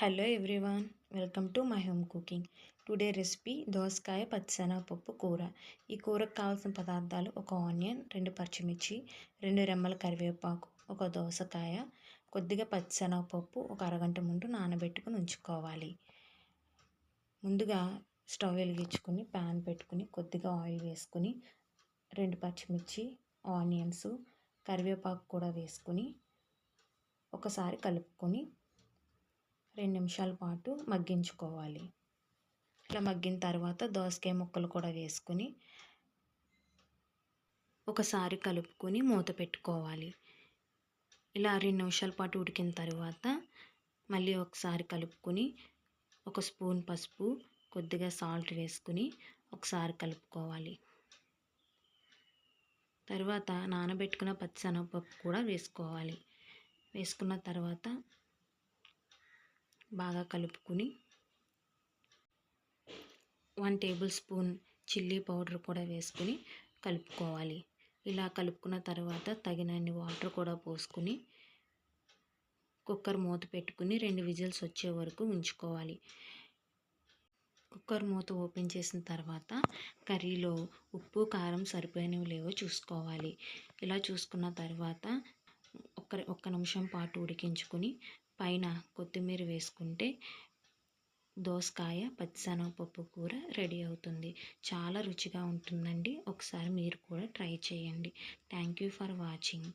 Hello everyone welcome to my home cooking today recipe దోసకాయ పచ్చిశనగపప్పు కూర. ఈ కూరకు కావాల్సిన పదార్థాలు ఒక ఆనియన్ రెండు పచ్చిమిర్చి రెండు రెమ్మల కరివేపాకు ఒక దోసకాయ కొద్దిగా పచ్చిశనగపప్పు ఒక అరగంట ముందు నానబెట్టుకుని ఉంచుకోవాలి. ముందుగా స్టవ్ వెలిగించుకొని ప్యాన్ పెట్టుకుని కొద్దిగా ఆయిల్ వేసుకుని రెండు పచ్చిమిర్చి ఆనియన్స్ కరివేపాకు కూడా వేసుకుని ఒకసారి కలుపుకొని రెండు నిమిషాల పాటు మగ్గించుకోవాలి. ఇలా మగ్గిన తర్వాత దోసకాయ ముక్కలు కూడా వేసుకుని ఒకసారి కలుపుకొని మూత పెట్టుకోవాలి. ఇలా రెండు నిమిషాల పాటు ఉడికిన తర్వాత మళ్ళీ ఒకసారి కలుపుకొని ఒక స్పూన్ పసుపు కొద్దిగా సాల్ట్ వేసుకుని ఒకసారి కలుపుకోవాలి. తర్వాత నానబెట్టుకున్న పచ్చిశనగపప్పు కూడా వేసుకోవాలి. వేసుకున్న తర్వాత బాగా కలుపుకుని one tablespoon chilli powder కూడా వేసుకుని కలుపుకోవాలి. ఇలా కలుపుకున్న తర్వాత తగినన్ని వాటర్ కూడా పోసుకుని కుక్కర్ మూత పెట్టుకుని రెండు విజిల్స్ వచ్చే వరకు ఉంచుకోవాలి. కుక్కర్ మూత ఓపెన్ చేసిన తర్వాత కర్రీలో ఉప్పు కారం సరిపోయినవి లేవో చూసుకోవాలి. ఇలా చూసుకున్న తర్వాత ఒక్క ఒక్క నిమిషం పాటు ఉడికించుకొని పైన కొత్తిమీర వేసుకుంటే దోసకాయ పచ్చిశనగపప్పు కూర రెడీ అవుతుంది. చాలా రుచిగా ఉంటుందండి. ఒకసారి మీరు కూడా ట్రై చేయండి. Thank you for watching